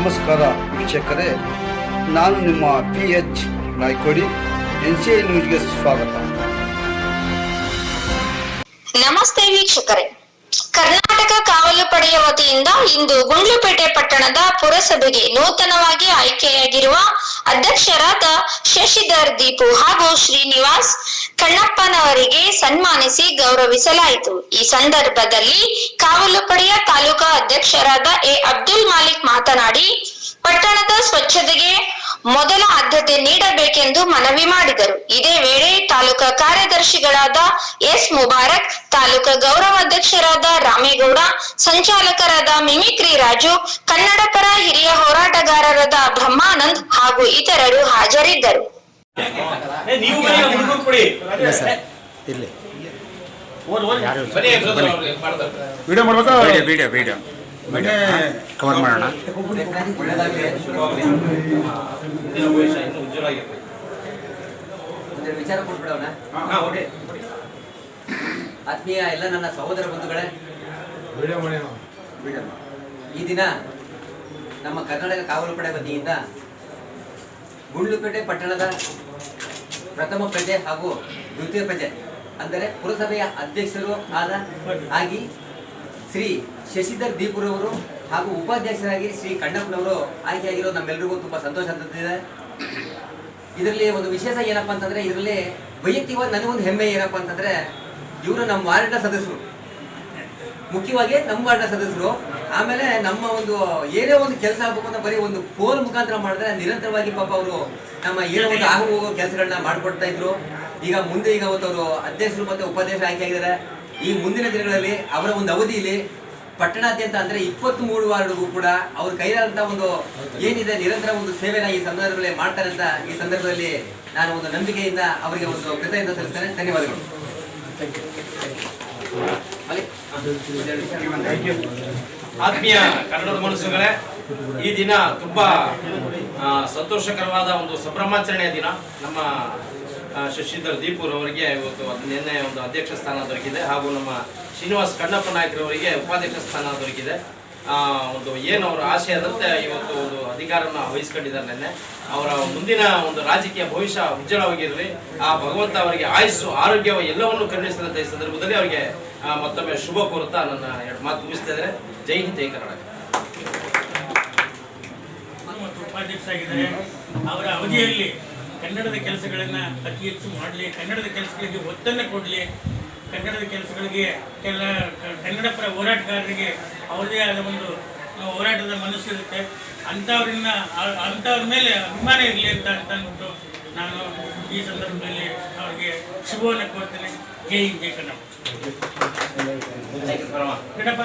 ನಮಸ್ಕಾರ ವೀಕ್ಷಕರೇ, ನಾನು ನಿಮ್ಮ P H Naikodi N C I ನ್ಯೂಸ್ಗೆ ಸ್ವಾಗತ. ನಮಸ್ತೆ ವೀಕ್ಷಕರೇ. ಕರ್ನಾಟಕ ಕಾವಲು ಪಡೆಯ ವತಿಯಿಂದ ಇಂದು ಗುಂಡ್ಲುಪೇಟೆ ಪಟ್ಟಣದ ಪುರಸಭೆಗೆ ನೂತನವಾಗಿ ಆಯ್ಕೆಯಾಗಿರುವ ಅಧ್ಯಕ್ಷರಾದ ಶಶಿಧರ್ ದೀಪು ಹಾಗೂ ಶ್ರೀನಿವಾಸ್ ಕಣ್ಣಪ್ಪನವರಿಗೆ ಸನ್ಮಾನಿಸಿ ಗೌರವಿಸಲಾಯಿತು. ಈ ಸಂದರ್ಭದಲ್ಲಿ ಕಾವಲು ಪಡೆಯ ತಾಲೂಕಾ ಅಧ್ಯಕ್ಷರಾದ ಎ ಅಬ್ದುಲ್ ಮಾಲಿಕ್ ಮಾತನಾಡಿ, ಪಟ್ಟಣದ ಸ್ವಚ್ಛತೆಗೆ ಮೊದಲ ಆದ್ಯತೆ ನೀಡಬೇಕೆಂದು ಮನವಿ ಮಾಡಿದರು. ಇದೇ ವೇಳೆ ತಾಲೂಕಾ ಕಾರ್ಯದರ್ಶಿಗಳಾದ ಎಸ್ ಮುಬಾರಕ್ ತಾಲೂಕಾ ಗೌರವಾಧ್ಯಕ್ಷರಾದ ರಾಮೇಗೌಡ ಸಂಚಾಲಕರಾದ ಮಿಮಿಕ್ರಿ ರಾಜು ಕನ್ನಡ ಪರ ಹಿರಿಯ ಹೋರಾಟಗಾರರಾದ ಬ್ರಹ್ಮಾನಂದ್ ಹಾಗೂ ಇತರರು ಹಾಜರಿದ್ದರು. ವಿಡಿಯೋ ಕವರ್ ಮಾಡೋಣ. ಭವಿಷ್ಯ ಇನ್ನೂ ವಿಚಾರ ಕೊಟ್ಬಿಡೋಣ ಹಾ ಓಕೆ ಆತ್ಮೀಯ ಎಲ್ಲ ನನ್ನ ಸಹೋದರ ಬಂಧುಗಳೇ ಈ ದಿನ ನಮ್ಮ ಕರ್ನಾಟಕ ಕಾವಲು ಪಡೆ ವತಿಯಿಂದ ಗುಂಡ್ಲುಪೇಟೆ ಪಟ್ಟಣದ ಪ್ರಥಮ ಪ್ರಜೆ ಹಾಗೂ ದ್ವಿತೀಯ ಪ್ರಜೆ ಅಂದರೆ ಪುರಸಭೆಯ ಅಧ್ಯಕ್ಷರು ಆದ ಆಗಿ ಶ್ರೀ ಶಶಿಧರ್ ದೀಪುರವರು ಹಾಗೂ ಉಪಾಧ್ಯಕ್ಷರಾಗಿ ಶ್ರೀ ಕಣ್ಣಪ್ಪನವರು ಆಯ್ಕೆಯಾಗಿರೋ ನಮ್ಮೆಲ್ಲರಿಗೂ ತುಂಬ ಸಂತೋಷ ತಂದಿದೆ ಇದರಲ್ಲಿ ಒಂದು ವಿಶೇಷ ಏನಪ್ಪಾ ಅಂತಂದ್ರೆ ಇದರಲ್ಲಿ ವೈಯಕ್ತಿಕವಾಗಿ ನನಗೊಂದು ಹೆಮ್ಮೆ ಏನಪ್ಪಾ ಅಂತಂದ್ರೆ ಇವರು ನಮ್ಮ ವಾರ್ಡ್ನ ಸದಸ್ಯರು. ಮುಖ್ಯವಾಗಿ ನಮ್ಮ ವಾರ್ಡ್ನ ಸದಸ್ಯರು. ಆಮೇಲೆ ನಮ್ಮ ಒಂದು ಏನೇ ಒಂದು ಕೆಲಸ ಆಗ್ಬೇಕು ಅಂತ ಬರೀ ಒಂದು ಫೋನ್ ಮುಖಾಂತರ ಮಾಡಿದ್ರೆ ನಿರಂತರವಾಗಿ ಪಾಪ ಅವರು ನಮ್ಮ ಏನೋ ಒಂದು ಆಗು ಹೋಗೋ ಕೆಲಸಗಳನ್ನ ಮಾಡಿಕೊಡ್ತಾ ಇದ್ರು. ಈಗ ಮುಂದೆ ಈಗ ಅವತ್ತು ಅವರು ಅಧ್ಯಕ್ಷರು ಮತ್ತೆ ಉಪಾಧ್ಯಕ್ಷರು ಆಯ್ಕೆ ಆಗಿದ್ದಾರೆ. ಈ ಮುಂದಿನ ದಿನಗಳಲ್ಲಿ ಅವರ ಒಂದು ಅವಧಿಯಲ್ಲಿ ಪಟ್ಟಣಾದ್ಯಂತ ಅಂದ್ರೆ ಇಪ್ಪತ್ತ್ ಮೂರು ವಾರ್ಡ್ಗೂ ಕೂಡ ಅವ್ರ ಕೈಲಾದಂತ ಒಂದು ಏನಿದೆ ನಿರಂತರ ಒಂದು ಸೇವೆನ ಈ ಸಂದರ್ಭದಲ್ಲಿ ಮಾಡ್ತಾರೆ ಅಂತ ಈ ಸಂದರ್ಭದಲ್ಲಿ ನಾನು ಒಂದು ನಂಬಿಕೆಯಿಂದ ಅವರಿಗೆ ಒಂದು ಕೃತಜ್ಞತೆ ಸಲ್ಲಿಸ್ತೇನೆ. ಧನ್ಯವಾದಗಳು. ಆತ್ಮೀಯ ಕನ್ನಡದ ಮನಸ್ಸುಗಳೇ ಈ ದಿನ ತುಂಬಾ ಸಂತೋಷಕರವಾದ ಒಂದು ಸಂಭ್ರಮಾಚರಣೆಯ ದಿನ. ನಮ್ಮ ಶಶಿಧರ್ ದೀಪೂರ್ ಅವರಿಗೆ ಇವತ್ತು ನಿನ್ನೆ ಒಂದು ಅಧ್ಯಕ್ಷ ಸ್ಥಾನ ದೊರಕಿದೆ ಹಾಗೂ ನಮ್ಮ ಶ್ರೀನಿವಾಸ್ ಕಣ್ಣಪ್ಪ ನಾಯಕರವರಿಗೆ ಉಪಾಧ್ಯಕ್ಷ ಸ್ಥಾನ ದೊರಕಿದೆ. ಒಂದು ಏನು ಅವರ ಆಶಯದಂತೆ ಇವತ್ತು ಒಂದು ಅಧಿಕಾರನ ವಹಿಸ್ಕೊಂಡಿದ್ದಾರೆ ನಿನ್ನೆ. ಅವರ ಮುಂದಿನ ಒಂದು ರಾಜಕೀಯ ಭವಿಷ್ಯ ಉಜ್ವಲವಾಗಿರಲಿ. ಆ, ಭಗವಂತ ಅವರಿಗೆ ಆಯಸ್ಸು, ಆರೋಗ್ಯ ಎಲ್ಲವನ್ನು ಕರುಣಿಸಿದಂತ ಈ ಸಂದರ್ಭದಲ್ಲಿ ಅವರಿಗೆ ಮತ್ತೊಮ್ಮೆ ಶುಭ ಕೋರುತ್ತಾ ನನ್ನ ಎರಡು ಮಾತು ಮುಗಿಸ್ತಾ ಇದ್ದಾರೆ ಜೈ ಹಿಂದ್, ಜೈ ಕರ್ನಾಟಕ. ಉಪಾಧ್ಯಕ್ಷ ಅವರ ಅವಧಿಯಲ್ಲಿ ಕನ್ನಡದ ಕೆಲಸಗಳನ್ನು ಅತಿ ಹೆಚ್ಚು ಮಾಡಲಿ ಕನ್ನಡದ ಕೆಲಸಗಳಿಗೆ ಒತ್ತನ್ನು ಕೊಡಲಿ ಕನ್ನಡದ ಕೆಲಸಗಳಿಗೆ ಕೆಲ ಕನ್ನಡ ಪರ ಹೋರಾಟಗಾರರಿಗೆ ಅವರದೇ ಆದ ಒಂದು ಹೋರಾಟದ ಮನಸ್ಸಿರುತ್ತೆ ಅಂಥವ್ರನ್ನ ಅಂಥವ್ರ ಮೇಲೆ ಅಭಿಮಾನ ಇರಲಿ ಅಂತ ಅಂತ ಅಂದ್ಬಿಟ್ಟು ನಾನು ಈ ಸಂದರ್ಭದಲ್ಲಿ ಅವ್ರಿಗೆ ಶುಭವನ್ನು ಕೋರ್ತೇನೆ. ಜೈ ಹಿಂದ್ ಜೈ ಕನ್ನಡ. ಕನ್ನಡಪ್ಪ.